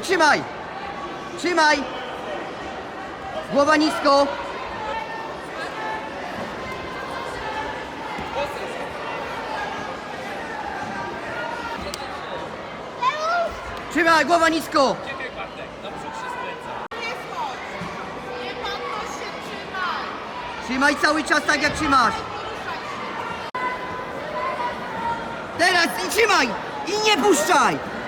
I trzymaj! Trzymaj! Głowa nisko! Trzymaj, głowa nisko! Trzymaj! Cały czas tak jak trzymasz. Teraz i trzymaj! I nie puszczaj!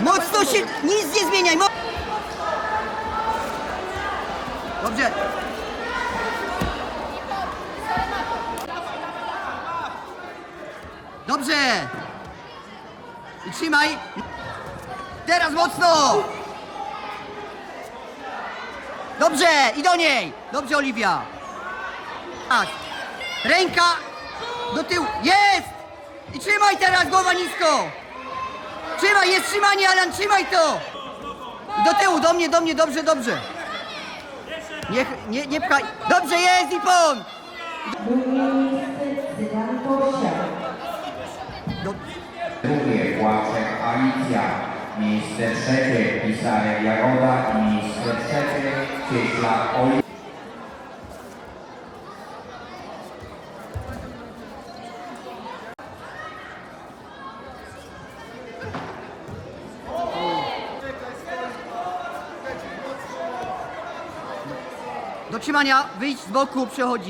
Mocno się, nic nie zmieniaj! Mo Dobrze. Dobrze! I trzymaj! Teraz mocno! Dobrze! I do niej! Dobrze, Oliwia! Tak. Ręka do tyłu. Jest! I trzymaj teraz głowa nisko! Trzymaj, jest trzymanie, Alan, trzymaj to! Do tyłu, do mnie, do mnie, dobrze, dobrze. Nie, nie, nie pchaj. Dobrze jest, Ipon! Drugie Alicja. Miejsce trzecie Pisarek Jagoda i miejsce trzecie Cieśla. Do trzymania, wyjdź z boku, przechodzi.